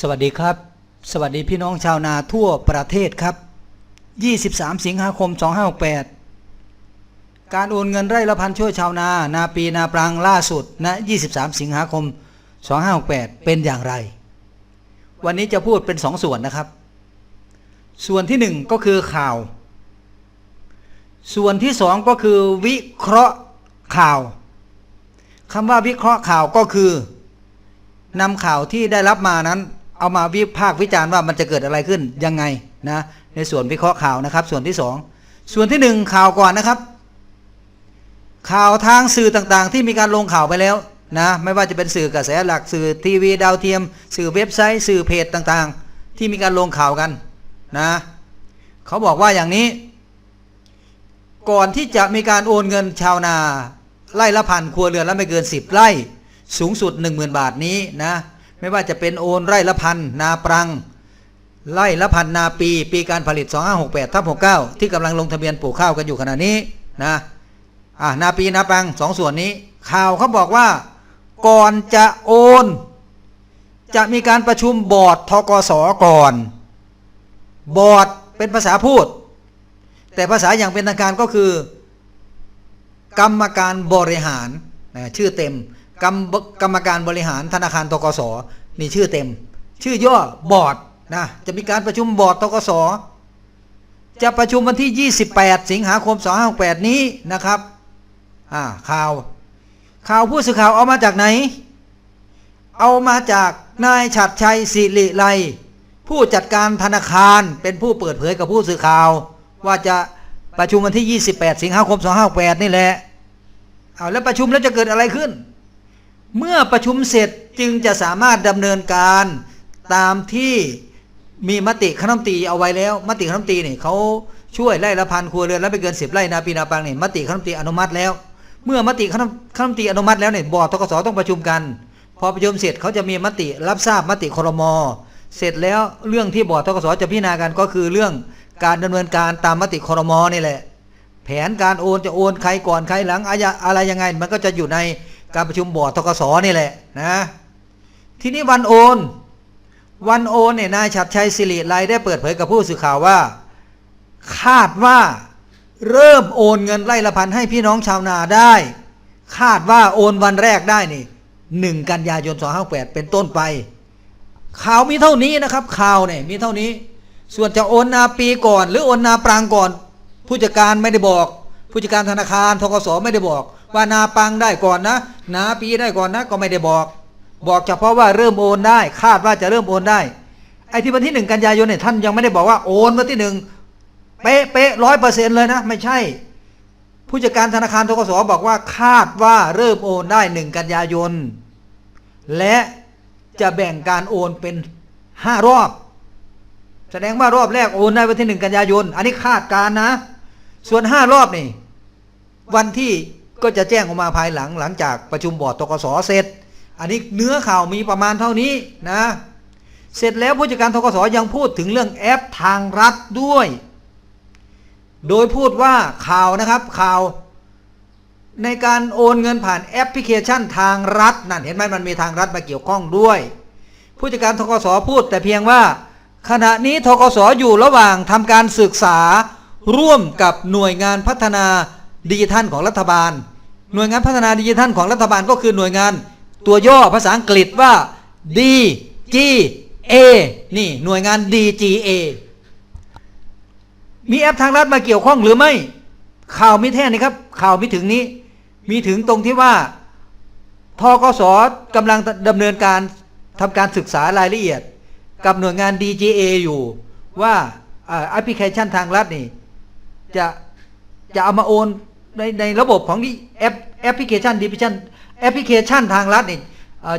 สวัสดีครับ สวัสดีพี่น้องชาวนาทั่วประเทศครับ 23 สิงหาคม 2568 การโอนเงินไร่ละพันช่วยชาวนา นาปีนาปรังล่าสุดณ23 สิงหาคม 2568 เป็นอย่างไร วันนี้จะพูดเป็น 2 ส่วนนะครับ ส่วนที่ 1 ก็คือข่าว ส่วนที่ 2 ก็คือวิเคราะห์ข่าวคำว่าวิเคราะห์ข่าวก็คือนำข่าวที่ได้รับมานั้น เอามาวิพากษ์วิจารณ์ว่ามันจะเกิดอะไรขึ้นยังไงนะในส่วนวิเคราะห์ข่าวนะครับ ส่วนที่สองส่วนที่หนึ่งข่าวก่อนนะครับ ข่าวทางสื่อต่างๆ ที่มีการลงข่าวไปแล้วนะไม่ว่าจะเป็นสื่อกระแสหลักสื่อทีวีดาวเทียม สื่อเว็บไซต์ สื่อเพจต่างๆ ที่มีการลงข่าวกันนะเขาบอกว่าอย่างนี้ ก่อนที่จะมีการโอนเงินชาวนาไร่ละพันครัวเรือนละไม่เกิน 10 ไร่สูงสุด 10,000 บาทนี้นะ ไม่ว่าจะเป็นโอนไร่ละพันนาปรัง ไร่ละพันนาปีปีการผลิต 2568ทับ69 ที่กำลังลงทะเบียนปลูกข้าวกันอยู่ขณะนี้นะอ่านาปีนาปรังสองส่วนนี้ ข่าวเขาบอกว่า ก่อนจะโอน จะมีการประชุมบอร์ดทกสก่อน บอร์ดเป็นภาษาพูด แต่ภาษาอย่างเป็นทางการก็คือ กรรมการบริหารชื่อเต็ม กรรมกรรมการบริหารธนาคารตกสนี่ชื่อเต็ม ชื่อย่อบอร์ดนะจะมีการประชุมบอร์ดตกสจะประชุมวันที่ 28 สิงหาคม 2568 นี้นะครับอ่าข่าว ข่าวผู้สื่อข่าวเอามาจากไหน เอามาจากนายฉัดชัยสิริไลผู้จัดการธนาคารเป็นผู้เปิดเผยกับผู้สื่อข่าว ว่าจะประชุมวันที่ 28 สิงหาคม 2568 นี่แหละเอาแล้วประชุมแล้วจะเกิดอะไรขึ้น เมื่อประชุมเสร็จจึงจะสามารถดำเนินการตามที่มีมติคณะรัฐมนตรีเอาไว้แล้ว มติคณะรัฐมนตรีเนี่ยเขาช่วยไร่ละพันครัวเรือนแล้วไม่เกินสิบไร่นาปีนาปังเนี่ยมติคณะรัฐมนตรีอนุมัติแล้ว เมื่อมติคณะคณะรัฐมนตรีอนุมัติแล้วเนี่ยบอร์ดทกสต้องประชุมกัน พอประชุมเสร็จเขาจะมีมติรับทราบมติครมเสร็จแล้วเรื่องที่บอร์ดทกสจะพิจารณากันก็คือเรื่องการดำเนินการตามมติครมนี่แหละ แผนการโอนจะโอนใครก่อนใครหลังอะไรยังไง มันก็จะอยู่ใน การประชุมบอร์ดทกสนี่แหละนะทีนี้วันโอน วันโอนเนี่ยนายชัดชัยสิริไลได้เปิดเผยกับผู้สื่อข่าวว่า คาดว่าเริ่มโอนเงินไร่ละพันให้พี่น้องชาวนาได้ คาดว่าโอนวันแรกได้นี่หนึ่งกันยายน 258 เป็นต้นไป ข่าวมีเท่านี้นะครับ ข่าวเนี่ยมีเท่านี้ ส่วนจะโอนนาปีก่อน หรือโอนนาปรางก่อน ผู้จัดการไม่ได้บอก ผู้จัดการธนาคารทกสไม่ได้บอก ว่านาปังได้ก่อนนะ นาปีได้ก่อนนะ ก็ไม่ได้บอก บอกเฉพาะว่าเริ่มโอนได้ คาดว่าจะเริ่มโอนได้ ไอ้ที่วันที่หนึ่งกันยายนเนี่ยท่านยังไม่ได้บอกว่าโอนวันที่หนึ่งเป๊ะเป๊ะร้อยเปอร์เซ็นต์เลยนะ ไม่ใช่ ผู้จัดการธนาคารทกสบอกว่าคาดว่าเริ่มโอนได้หนึ่งกันยายน และจะแบ่งการโอนเป็นห้ารอบ แสดงว่ารอบแรกโอนได้วันที่หนึ่งกันยายน อันนี้คาดการณ์นะ ส่วนห้ารอบนี่ วันที่ ก็จะแจ้งออกมาภายหลังหลังจากประชุมบอร์ดตกสเสร็จ อันนี้เนื้อข่าวมีประมาณเท่านี้นะ เสร็จแล้วผู้จัดการทกสยังพูดถึงเรื่องแอปทางรัฐด้วย โดยพูดว่าข่าวนะครับข่าวในการโอนเงินผ่านแอปพลิเคชันทางรัฐนั่นเห็นไหมมันมีทางรัฐมาเกี่ยวข้องด้วย ผู้จัดการทกสพูดแต่เพียงว่า ขณะนี้ทกสอยู่ระหว่างทำการศึกษาร่วมกับหน่วยงานพัฒนา ดิจิทัลของรัฐบาล หน่วยงานพัฒนาดิจิทัลของรัฐบาลก็คือหน่วยงาน ตัวย่อภาษาอังกฤษว่า DGA นี่หน่วยงาน DGA มีแอปทางรัฐมาเกี่ยวข้องหรือไม่ ข่าวมิแท้นี่ครับ ข่าวมิถึงนี้ มีถึงตรงที่ว่าทกสกำลังดำเนินการทำการศึกษารายละเอียด กับหน่วยงาน DGA อยู่ ว่าแอปพลิเคชันทางรัฐนี่ จะจะเอามาโอน ในในระบบของแอปแอปพลิเคชันดิจิชันแอปพลิเคชันทางรัฐนี่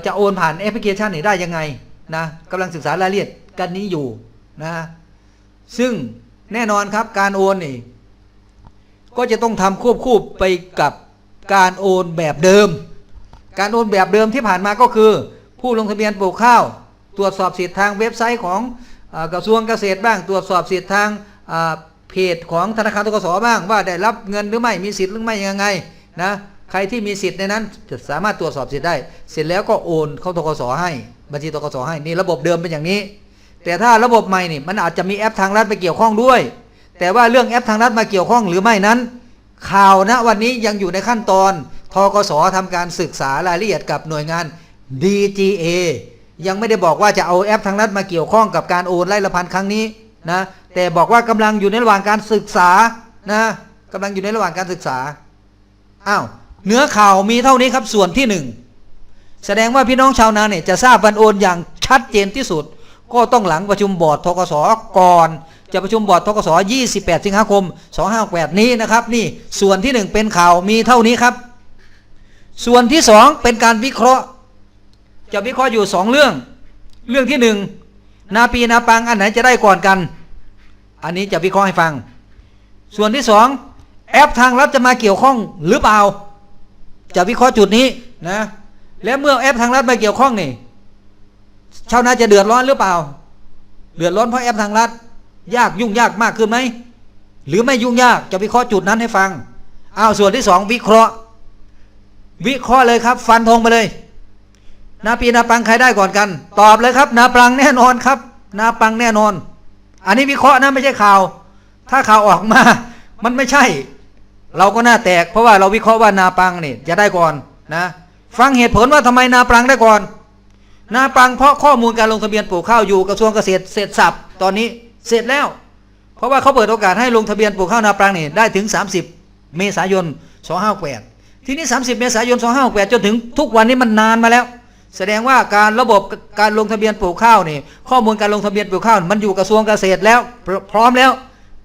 จะโอนผ่านแอปพลิเคชันนี่ได้ยังไงนะกำลังศึกษารายละเอียดกันนี้อยู่นะซึ่งแน่นอนครับการโอนนี่ก็จะต้องทำควบคู่ไปกับการโอนแบบเดิม การโอนแบบเดิมที่ผ่านมาก็คือ ผู้ลงทะเบียนปลูกข้าว ตรวจสอบสิทธิ์ทางเว็บไซต์ของอกระทรวงเกษตรบ้าง ตรวจสอบสิทธิ์ทาง เพจของธนาคารทกสบ้างว่าได้รับเงินหรือไม่มีสิทธิ์หรือไม่ยังไงนะใครที่มีสิทธิ์ในนั้นจะสามารถตรวจสอบสิทธิ์ได้ เสร็จแล้วก็โอนเข้าทกสให้ บัญชีตกสให้นี่ระบบเดิมเป็นอย่างนี้ แต่ถ้าระบบใหม่นี่มันอาจจะมีแอปทางรัฐไปเกี่ยวข้องด้วย แต่ว่าเรื่องแอปทางรัฐมาเกี่ยวข้องหรือไม่นั้น ข่าวณวันนี้ยังอยู่ในขั้นตอนทกสทำการศึกษารายละเอียดกับหน่วยงาน DGA ยังไม่ได้บอกว่าจะเอาแอปทางรัฐมาเกี่ยวข้องกับการโอนไล่ละพันครั้งนี้ นะแต่บอกว่ากำลังอยู่ในระหว่างการศึกษานะกำลังอยู่ในระหว่างการศึกษาอ้าวเนื้อข่าวมีเท่านี้ครับส่วนที่หนึ่งแสดงว่าพี่น้องชาวนาเนี่ยจะทราบวันโอนอย่างชัดเจนที่สุด ก็ต้องหลังประชุมบอร์ดทกสก่อน จะประชุมบอร์ดทกส28 สิงหาคม 2568 นี้นะครับ นี่ส่วนที่หนึ่งเป็นข่าวมีเท่านี้ครับ ส่วนที่สองเป็นการวิเคราะห์ จะวิเคราะห์อยู่สองเรื่อง เรื่องที่หนึ่งนาปีนาปังอันไหนจะได้ก่อนกัน อันนี้จะวิเคราะห์ให้ฟัง ส่วนที่สองแอปทางรัฐจะมาเกี่ยวข้องหรือเปล่า จะวิเคราะห์จุดนี้นะ และเมื่อแอปทางรัฐมาเกี่ยวข้องนี่ชาวนาจะเดือดร้อนหรือเปล่า เดือดร้อนเพราะแอปทางรัฐยากยุ่งยากมากขึ้นไหมหรือไม่ยุ่งยากจะวิเคราะห์จุดนั้นให้ฟังอ้าวส่วนที่สองวิเคราะห์ วิเคราะห์เลยครับ ฟันธงไปเลย นาปีนาปังใครได้ก่อนกัน ตอบเลยครับ นาปังแน่นอนครับ นาปังแน่นอน อันนี้วิเคราะห์นะไม่ใช่ข่าว ถ้าข่าวออกมา มันไม่ใช่ เราก็น่าแตก เพราะว่าเราวิเคราะห์ว่านาปังนี่จะได้ก่อนนะ ฟังเหตุผลว่าทำไมนาปังได้ก่อน นาปังเพราะข้อมูลการลงทะเบียนปลูกข้าวอยู่กระทรวงเกษตรเสร็จสับตอนนี้เสร็จแล้ว เพราะว่าเขาเปิดโอกาสให้ลงทะเบียนปลูกข้าวนาปังนี่ได้ถึง 30 เมษายน 2568ทีนี้ 30 เมษายน 2568จนถึงทุกวันนี้มันนานมาแล้ว แสดงว่าการระบบการลงทะเบียนปลูกข้าวนี่ข้อมูลการลงทะเบียนปลูกข้าวมันอยู่กระทรวงเกษตรแล้วพรพร้อมแล้ว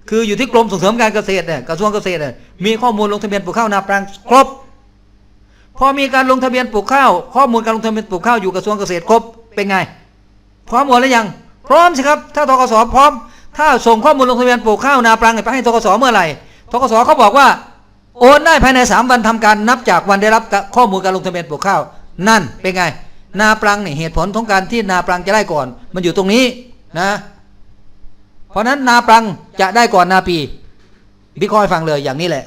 คืออยู่ที่กรมส่งเสริมการเกษตรเนี่ยกระทรวงเกษตรเนี่ยมีข้อมูลลงทะเบียนปลูกข้าวนาปรังครบพอมีการลงทะเบียนปลูกข้าว ข้อมูลการลงทะเบียนปลูกข้าวอยู่กระทรวงเกษตรครบเป็นไง พร้อมหมดแล้วยัง พร้อมสิครับ ถ้าทกสพร้อม ถ้าส่งข้อมูลลงทะเบียนปลูกข้าวนาปรังไปให้ทกสเมื่อไหร่ทกสเขาบอกว่าโอนได้ภายใน 3 วันทำการนับจากวันได้รับข้อมูลการลงทะเบียนปลูกข้าว นั่นเป็นไง นาปรังนี่เหตุผลของการที่นาปรังจะได้ก่อน มันอยู่ตรงนี้นะ เพราะนั้นนาปรังจะได้ก่อนนาปีวิเคราะห์ให้ฟังเลยอย่างนี้แหละ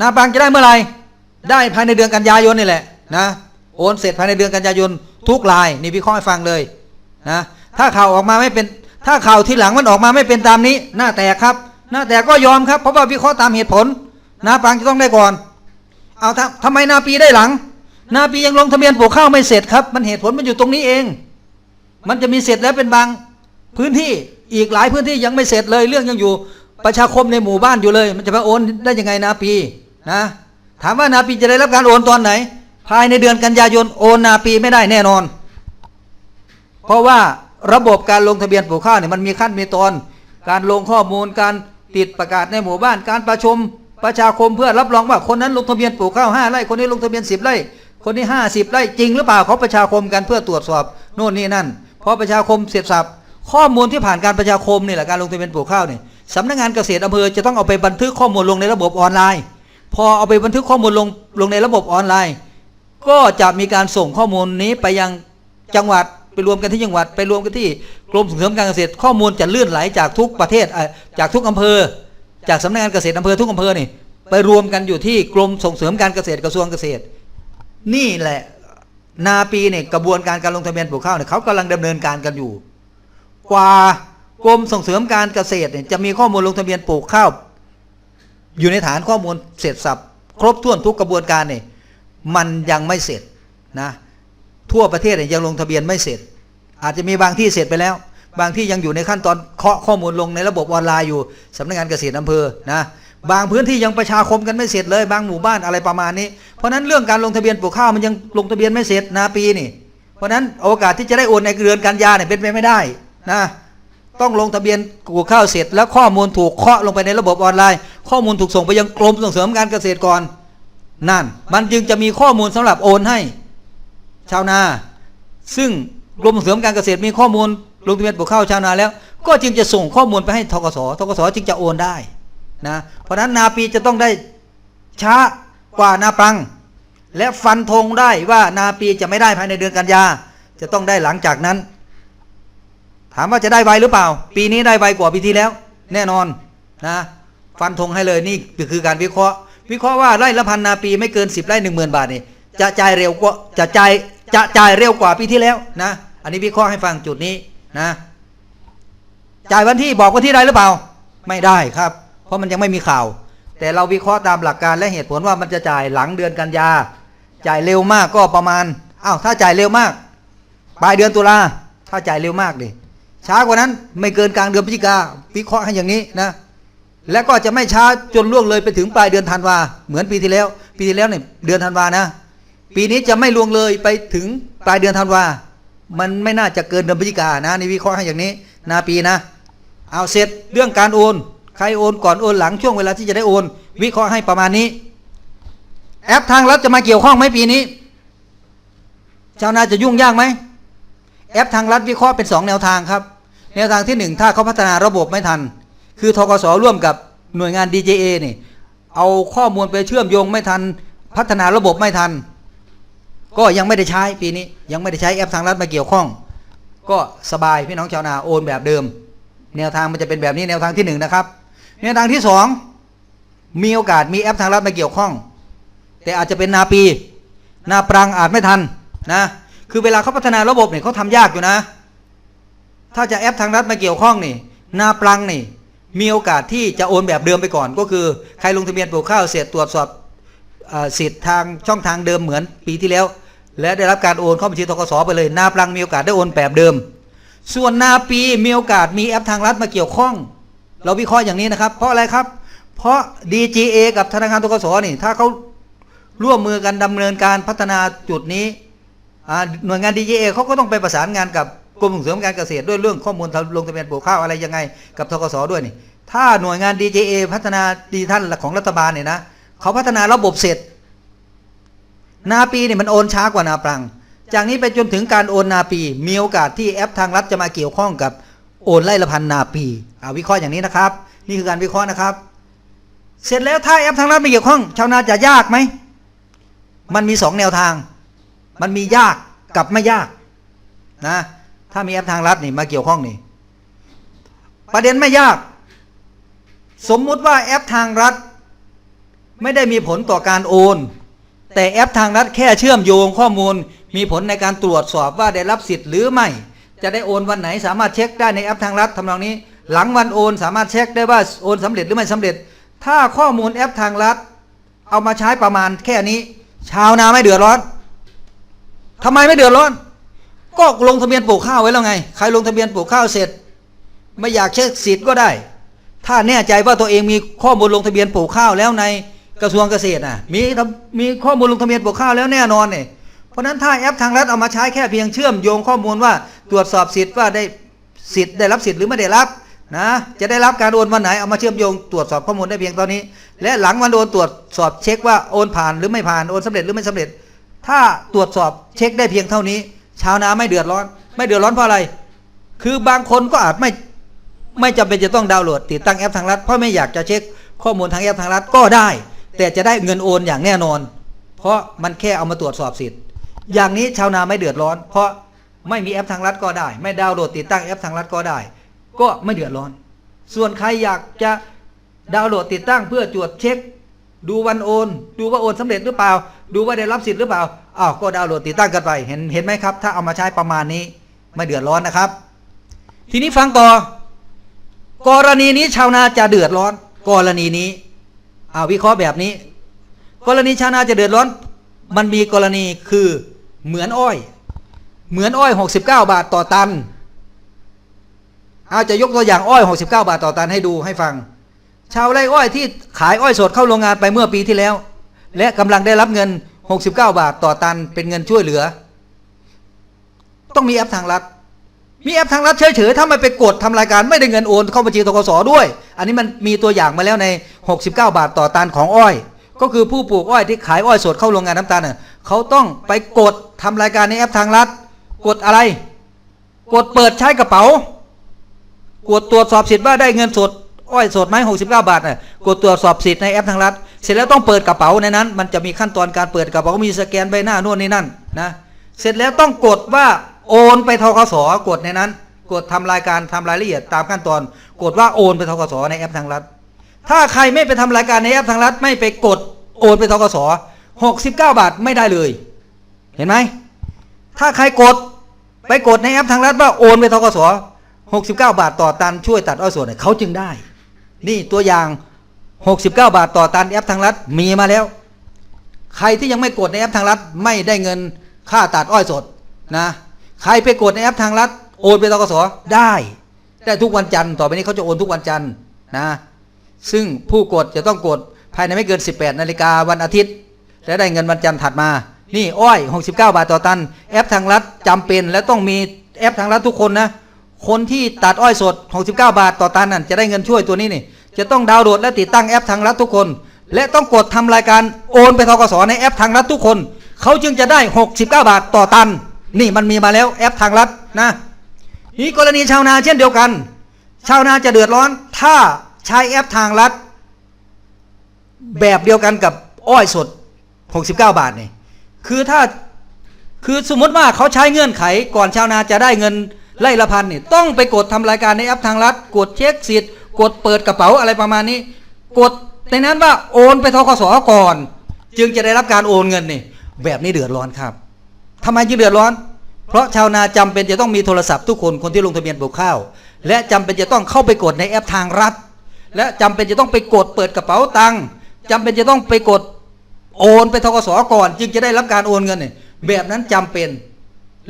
นาปรังจะได้เมื่อไหร่ได้ภายในเดือนกันยายนนี่แหละนะโอนเสร็จภายในเดือนกันยายนทุกรายนี่วิเคราะห์ให้ฟังเลยนะถ้าข่าวออกมาไม่เป็นถ้าข่าวที่หลังมันออกมาไม่เป็นตามนี้ หน้าแตกครับ หน้าแตกก็ยอมครับเพราะว่าวิเคราะห์ตามเหตุผลนาปรังจะต้องได้ก่อน เอาทำทำไมนาปีได้หลัง นาปียังลงทะเบียนปลูกข้าวไม่เสร็จครับ มันเหตุผลมันอยู่ตรงนี้เอง มันจะมีเสร็จแล้วเป็นบางพื้นที่อีกหลายพื้นที่ยังไม่เสร็จเลย เรื่องยังอยู่ประชาคมในหมู่บ้านอยู่เลย มันจะไปโอนได้ยังไงนาปีนะ ถามว่านาปีจะได้รับการโอนตอนไหน ภายในเดือนกันยายนโอนนาปีไม่ได้แน่นอน เพราะว่าระบบการลงทะเบียนปลูกข้าวเนี่ยมันมีขั้นมีตอน การลงข้อมูลการติดประกาศในหมู่บ้านการประชุมประชาคมเพื่อรับรองว่าคนนั้นลงทะเบียนปลูกข้าวห้าไร่คนนี้ลงทะเบียนสิบไร่ คนนี้ห้าสิบไร่จริงหรือเปล่าเขาประชาคมกันเพื่อตรวจสอบโน่นนี่นั่นพอประชาคมเสร็จสับข้อมูลที่ผ่านการประชาคมนี่แหละการลงทะเบียนปลูกข้าวเนี่ยสำนักงานเกษตรอำเภอจะต้องเอาไปบันทึกข้อมูลลงในระบบออนไลน์ พอเอาไปบันทึกข้อมูลลงลงในระบบออนไลน์ ก็จะมีการส่งข้อมูลนี้ไปยังจังหวัดไปรวมกันที่จังหวัดไปรวมกันที่กรมส่งเสริมการเกษตรข้อมูลจะเลื่อนไหลจากทุกประเทศจากทุกอำเภอ จากสำนักงานเกษตรอำเภอทุกอำเภอนี่ไปรวมกันอยู่ที่กรมส่งเสริมการเกษตรกระทรวงเกษตร นี่แหละ นาปีเนี่ยกระบวนการการลงทะเบียนปลูกข้าวเนี่ยเขากำลังดำเนินการกันอยู่ กว่ากรมส่งเสริมการเกษตรเนี่ยจะมีข้อมูลลงทะเบียนปลูกข้าว อยู่ในฐานข้อมูลเสร็จสับครบถ้วนทุกกระบวนการเนี่ยมันยังไม่เสร็จนะทั่วประเทศเนี่ยยังลงทะเบียนไม่เสร็จ อาจจะมีบางที่เสร็จไปแล้ว บางที่ยังอยู่ในขั้นตอนเคาะข้อมูลลงในระบบออนไลน์อยู่สำนักงานเกษตรอำเภอนะ บางพื้นที่ยังประชาคมกันไม่เสร็จเลย บางหมู่บ้านอะไรประมาณนี้ เพราะนั้นเรื่องการลงทะเบียนปลูกข้าวมันยังลงทะเบียนไม่เสร็จนาปีนี่ เพราะนั้นโอกาสที่จะได้โอนในเดือนกันยาเนี่ยเป็นไปไม่ได้นะต้องลงทะเบียนปลูกข้าวเสร็จ แล้วข้อมูลถูกเคาะลงไปในระบบออนไลน์ ข้อมูลถูกส่งไปยังกรมส่งเสริมการเกษตรก่อนนั่น มันจึงจะมีข้อมูลสำหรับโอนให้ ชาวนา ซึ่งกรมส่งเสริมการเกษตรมีข้อมูลลงทะเบียนปลูกข้าวชาวนาแล้ว ก็จึงจะส่งข้อมูลไปให้ทกสทกสจึงจะโอนได้ นะเพราะนั้นนาปีจะต้องได้ช้ากว่านาปรัง และฟันธงได้ว่านาปีจะไม่ได้ภายในเดือนกันยา จะต้องได้หลังจากนั้น ถามว่าจะได้ไวหรือเปล่า ปีนี้ได้ไวกว่าปีที่แล้ว แน่นอนนะฟันธงให้เลยนี่คือการวิเคราะห์ วิเคราะห์ว่าไร่ละพันนาปีไม่เกิน 10ไร่หนึ่งหมื่นบาทนี่จะจ่ายเร็วกว่าจะจ่ายจะจ่ายเร็วกว่าปีที่แล้วนะ อันนี้วิเคราะห์ให้ฟังจุดนี้นะ จ่ายวันที่บอกวันที่ใดหรือเปล่า ไม่ได้ครับ เพราะมันยังไม่มีข่าว แต่เราวิเคราะห์ตามหลักการและเหตุผลว่ามันจะจ่ายหลังเดือนกันยา จ่ายเร็วมากก็ประมาณอ้าวถ้าจ่ายเร็วมาก ปลายเดือนตุลาถ้าจ่ายเร็วมากดิช้ากว่านั้นไม่เกินกลางเดือนพฤศจิกาวิเคราะห์ให้อย่างนี้นะและก็จะไม่ช้าจนล่วงเลยไปถึงปลายเดือนธันวาเหมือนปีที่แล้ว ปีที่แล้วเนี่ยเดือนธันวานะ ปีนี้จะไม่ล่วงเลยไปถึงปลายเดือนธันวามันไม่น่าจะเกินเดือนพฤศจิกานะนี่วิเคราะห์ให้อย่างนี้นาปีนะ เอาเสร็จเรื่องการโอน ใครโอนก่อนโอนหลังช่วงเวลาที่จะได้โอน วิเคราะห์ให้ประมาณนี้ แอปทางรัฐจะมาเกี่ยวข้องไหมปีนี้ ชาวนาจะยุ่งยากไหมแอปทางรัฐวิเคราะห์เป็นสองแนวทางครับ แนวทางที่หนึ่งถ้าเขาพัฒนาระบบไม่ทัน คือทกสร่วมกับหน่วยงาน DJA นี่เอาข้อมูลไปเชื่อมโยงไม่ทัน พัฒนาระบบไม่ทัน ก็ยังไม่ได้ใช้ปีนี้ ยังไม่ได้ใช้แอปทางรัฐมาเกี่ยวข้อง ก็สบายพี่น้องชาวนาโอนแบบเดิม แนวทางมันจะเป็นแบบนี้แนวทางที่หนึ่งนะครับ แนทางที่สองมีโอกาสมีแอปทางรัฐมาเกี่ยวข้อง แต่อาจจะเป็นนาปีนาปรังอาจไม่ทันนะคือเวลาเขาพัฒนาระบบเนี่ยเขาทำยากอยู่นะ ถ้าจะแอปทางรัฐมาเกี่ยวข้องนี่นาปรังนี่มีโอกาสที่จะโอนแบบเดิมไปก่อน ก็คือใครลงทะเบียนปลูกข้าวเสร็จตรวจสอบสิทธิ์ทางช่องทางเดิมเหมือนปีที่แล้ว และได้รับการโอนเข้าบัญชีธกสไปเลย นาปรังมีโอกาสได้โอนแบบเดิม ส่วนนาปีมีโอกาสมีแอปทางรัฐมาเกี่ยวข้อง เราวิเคราะห์อย่างนี้นะครับ เพราะอะไรครับ เพราะ DGA กับธนาคารธกสนี่ ถ้าเขาร่วมมือกันดำเนินการพัฒนาจุดนี้หน่วยงาน DGA เขาก็ต้องไปประสานงานกับกรมส่งเสริมการเกษตรด้วยเรื่องข้อมูลลงทะเบียนปลูกข้าวอะไรยังไง กับธกสด้วยนี่ ถ้าหน่วยงาน DJA พัฒนาดีท่านของรัฐบาลเนี่ยนะเขาพัฒนาระบบเสร็จ นาปีเนี่ยมันโอนช้ากว่านาปรัง จากนี้ไปจนถึงการโอนนาปี มีโอกาสที่แอปทางรัฐจะมาเกี่ยวข้องกับโอนไล่ละพันนาปี เอาวิเคราะห์อย่างนี้นะครับ นี่คือการวิเคราะห์นะครับ เสร็จแล้วถ้าแอปทางรัฐไม่เกี่ยวข้อง ชาวนาจะยากไหม มันมีสองแนวทาง มันมียากกับไม่ยากนะ ถ้ามีแอปทางรัฐนี่มาเกี่ยวข้องนี่ ประเด็นไม่ยาก สมมุติว่าแอปทางรัฐ ไม่ได้มีผลต่อการโอน แต่แอปทางรัฐแค่เชื่อมโยงข้อมูล มีผลในการตรวจสอบว่าได้รับสิทธิ์หรือไม่ จะได้โอนวันไหนสามารถเช็คได้ในแอปทางรัฐทำนองนี้ หลังวันโอนสามารถเช็คได้ว่าโอนสำเร็จหรือไม่สำเร็จ ถ้าข้อมูลแอปทางรัฐ เอามาใช้ประมาณแค่นี้ ชาวนาไม่เดือดร้อนทำไมไม่เดือดร้อน ก็ลงทะเบียนปลูกข้าวไว้แล้วไง ใครลงทะเบียนปลูกข้าวเสร็จ ไม่อยากเช็คสิทธิ์ก็ได้ ถ้าแน่ใจว่าตัวเองมีข้อมูลลงทะเบียนปลูกข้าวแล้วในกระทรวงเกษตรน่ะมีมีข้อมูลลงทะเบียนปลูกข้าวแล้วแน่นอนเนี่ยเพราะฉะนั้นถ้าแอปทางรัฐเอามาใช้แค่เพียงเชื่อมโยงข้อมูลว่าตรวจสอบสิทธิ์ว่าได้สิทธิ์ได้รับสิทธิ์หรือไม่ได้รับ นะจะได้รับการโอนวันไหนเอามาเชื่อมโยงตรวจสอบข้อมูลได้เพียงตอนนี้ และหลังวันโอนตรวจสอบเช็คว่าโอนผ่านหรือไม่ผ่านโอนสำเร็จหรือไม่สำเร็จ ถ้าตรวจสอบเช็คได้เพียงเท่านี้ ชาวนาไม่เดือดร้อน ไม่เดือดร้อนเพราะอะไร คือบางคนก็อาจไม่ไม่จำเป็นจะต้องดาวน์โหลดติดตั้งแอปทางรัฐเพราะไม่อยากจะเช็คข้อมูลทางแอปทางรัฐก็ได้ แต่จะได้เงินโอนอย่างแน่นอน เพราะมันแค่เอามาตรวจสอบสิทธิ์ อย่างนี้ชาวนาไม่เดือดร้อน เพราะไม่มีแอปทางรัฐก็ได้ ไม่ดาวน์โหลดติดตั้งแอปทางรัฐก็ได้ ก็ไม่เดือดร้อน ส่วนใครอยากจะดาวน์โหลดติดตั้งเพื่อตรวจเช็ค ดูวันโอน ดูว่าโอนสำเร็จหรือเปล่า ดูว่าได้รับสิทธิ์หรือเปล่าอ้าวก็ดาวน์โหลดติดตั้งกันไปเห็นเห็นไหมครับ ถ้าเอามาใช้ประมาณนี้ไม่เดือดร้อนนะครับ ทีนี้ฟังต่อกรณีนี้ชาวนาจะเดือดร้อน กรณีนี้อาวิเคราะห์แบบนี้ กรณีชาวนาจะเดือดร้อน มันมีกรณีคือเหมือนอ้อย เหมือนอ้อย 69 บาทต่อตัน เอาจะยกตัวอย่างอ้อย 69 บาทต่อตันให้ดูให้ฟัง ชาวไร่อ้อยที่ขายอ้อยสดเข้าโรงงานไปเมื่อปีที่แล้ว และกำลังได้รับเงิน 69 บาทต่อตันเป็นเงินช่วยเหลือ ต้องมีแอปทางรัฐ มีแอปทางรัฐเฉยๆถ้าไม่ไปกดทำรายการไม่ได้เงินโอนเข้าบัญชีธกสด้วย อันนี้มันมีตัวอย่างมาแล้วใน 69 บาทต่อตันของอ้อย ก็คือผู้ปลูกอ้อยที่ขายอ้อยสดเข้าโรงงานน้ำตาลเน่ะเขาต้องไปกดทำรายการในแอปทางรัฐ กดอะไร กดเปิดใช้กระเป๋า กดตรวจสอบสิทธิ์ว่าได้เงินสดอ้อยสดไหม69บเก้าบาทน่ะกดตรวจสอบสิทธิ์ในแอปทางรัฐ เสร็จแล้วต้องเปิดกระเป๋าในนั้น มันจะมีขั้นตอนการเปิดกระเป๋ามีสแกนใบหน้านู่นนี่นั่นนะเสร็จแล้วต้องกดว่าโอนไปทกสกดในนั้น กดทำรายการทำรายละเอียดตามขั้นตอน กดว่าโอนไปทกสในแอปทางรัฐ ถ้าใครไม่ไปทำรายการในแอปทางรัฐ ไม่ไปกดโอนไปทกส69บาทไม่ได้เลย เห็นไหมถ้าใครกดไปกดในแอปทางรัฐว่าโอนไปทกส 69 บาทต่อตันช่วยตัดอ้อยสดเนี่ยเขาจึงได้ นี่ตัวอย่าง 69 บาทต่อตันแอปทางรัฐมีมาแล้ว ใครที่ยังไม่กดในแอปทางรัฐไม่ได้เงินค่าตัดอ้อยสดนะใครไปกดในแอปทางรัฐโอนไปทกสได้แต่ทุกวันจันทร์ต่อไปนี้เขาจะโอนทุกวันจันทร์นะซึ่งผู้กดจะต้องกดภายในไม่เกิน 18 นาฬิกาวันอาทิตย์ และได้เงินวันจันทร์ถัดมา นี่อ้อย 69 บาทต่อตัน แอปทางรัฐจำเป็นและต้องมีแอปทางรัฐทุกคนนะ คนที่ตัดอ้อยสด 69 บาทต่อตันนั่นจะได้เงินช่วยตัวนี้นี่ จะต้องดาวน์โหลดและติดตั้งแอปทางรัฐทุกคน และต้องกดทำรายการโอนไปทกสในแอปทางรัฐทุกคน เขาจึงจะได้ 69 บาทต่อตัน นี่มันมีมาแล้วแอปทางรัฐนะนี่กรณีชาวนาเช่นเดียวกัน ชาวนาจะเดือดร้อน ถ้าใช้แอปทางรัฐ แบบเดียวกันกับอ้อยสด 69 บาทนี่คือถ้าคือสมมติว่าเขาใช้เงื่อนไขก่อนชาวนาจะได้เงิน ไล่ละพันนี่ต้องไปกดทำรายการในแอปทางรัฐ กดเช็คสิทธิ์ กดเปิดกระเป๋าอะไรประมาณนี้ กดในนั้นว่าโอนไปทกสก่อน จึงจะได้รับการโอนเงินนี่แบบนี้เดือดร้อนครับทำไมจึงเดือดร้อน เพราะชาวนาจำเป็นจะต้องมีโทรศัพท์ทุกคนคนที่ลงทะเบียนปลูกข้าว และจำเป็นจะต้องเข้าไปกดในแอปทางรัฐ และจำเป็นจะต้องไปกดเปิดกระเป๋าตังค์จำเป็นจะต้องไปกดโอนไปทกสก่อน จึงจะได้รับการโอนเงินเนี่ยแบบนั้นจำเป็น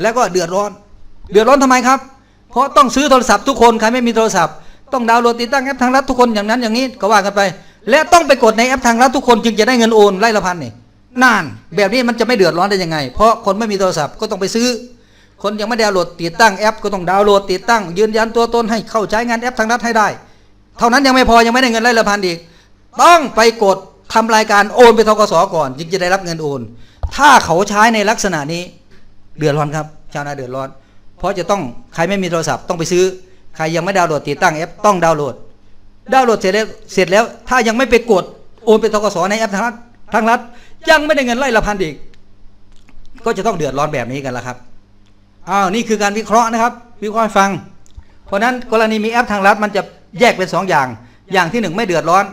แล้วก็เดือดร้อน เดือดร้อนทำไมครับ เพราะต้องซื้อโทรศัพท์ทุกคนใครไม่มีโทรศัพท์ต้องดาวน์โหลดติดตั้งแอปทางรัฐทุกคนอย่างนั้นอย่างนี้ก็ว่ากันไป และต้องไปกดในแอปทางรัฐทุกคนจึงจะได้เงินโอนไล่ละพันนี่นาน แบบนี้มันจะไม่เดือดร้อนได้ยังไง เพราะคนไม่มีโทรศัพท์ก็ต้องไปซื้อ คนยังไม่ดาวน์โหลดติดตั้งแอปก็ต้องดาวน์โหลดติดตั้ง ยืนยันตัวตนให้เข้าใช้งานแอปทางรัฐให้ได้ เท่านั้นยังไม่พอยังไม่ได้เงินไล่ละพันอีกต้องไปกดทำรายการโอนไปทกสก่อนจึงจะได้รับเงินโอน ถ้าเขาใช้ในลักษณะนี้ เดือดร้อนครับ ชาวนาเดือดร้อน เพราะจะต้องใครไม่มีโทรศัพท์ต้องไปซื้อ ใครยังไม่ดาวน์โหลดติดตั้งแอปต้องดาวน์โหลด ดาวน์โหลดเสร็จแล้วเสร็จแล้ว ถ้ายังไม่ไปกดโอนไปทกสในแอปทางรัฐทางรัฐยังไม่ได้เงินไล่ละพันอีก ก็จะต้องเดือดร้อนแบบนี้กันละครับอ้าวนี่คือการวิเคราะห์นะครับ วิเคราะห์ฟัง เพราะฉะนั้นกรณีมีแอปทางรัฐมันจะแยกเป็นสองอย่าง อย่างที่หนึ่งไม่เดือดร้อน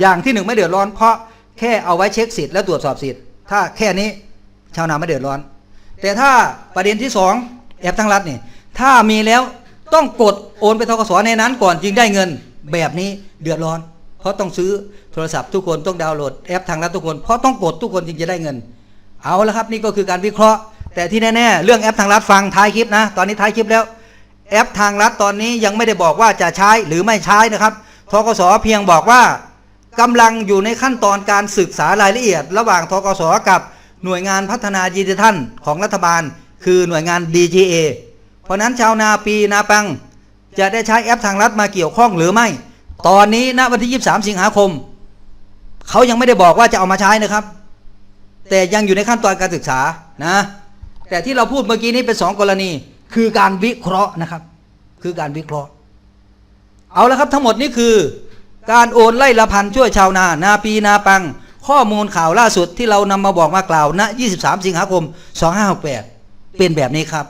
อย่างที่หนึ่งไม่เดือดร้อน เพราะแค่เอาไว้เช็คสิทธิ์และตรวจสอบสิทธิ์ถ้าแค่นี้ชาวนาไม่เดือดร้อน แต่ถ้าประเด็นที่สอง แอปทางรัฐนี่ถ้ามีแล้วต้องกดโอนไปทกสในนั้นก่อนจึงได้เงินแบบนี้เดือดร้อน เพราะต้องซื้อโทรศัพท์ทุกคนต้องดาวน์โหลดแอปทางรัฐทุกคนเพราะต้องกดทุกคนจึงจะได้เงิน เอาละครับนี่ก็คือการวิเคราะห์ แต่ที่แน่ๆเรื่องแอปทางรัฐฟังท้ายคลิปนะ ตอนนี้ท้ายคลิปแล้ว แอปทางรัฐตอนนี้ยังไม่ได้บอกว่าจะใช้หรือไม่ใช้นะครับทกสเพียงบอกว่ากำลังอยู่ในขั้นตอนการศึกษารายละเอียด ระหว่างทกสกับหน่วยงานพัฒนาดิจิทัลของรัฐบาล คือหน่วยงาน DGA เพราะนั้นชาวนาปีนาปัง จะได้ใช้แอปทางรัฐมาเกี่ยวข้องหรือไม่ ตอนนี้ณวันที่ 23 สิงหาคม เขายังไม่ได้บอกว่าจะเอามาใช้นะครับ แต่ยังอยู่ในขั้นตอนการศึกษานะ แต่ที่เราพูดเมื่อกี้นี้เป็นสองกรณี คือการวิเคราะห์นะครับ คือการวิเคราะห์ เอาละครับทั้งหมดนี้คือการโอนไล่ละพันช่วยชาวนา นาปีนาปัง ข้อมูลข่าวล่าสุดที่เรานำมาบอกมากล่าวณ 23 สิงหาคม 2568 เป็นแบบนี้ครับ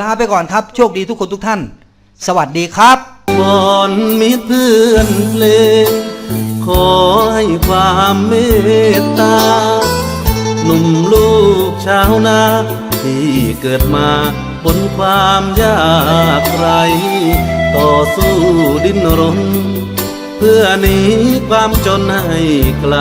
ลาไปก่อนครับ โชคดีทุกคนทุกท่าน สวัสดีครับวอนมิเพื่อนเพลงขอให้ความเมตตา หนุ่มลูกชาวนา ที่เกิดมาบนความยากไร ต่อสู้ดิ้นรน เพื่อหนีความจนให้ไกล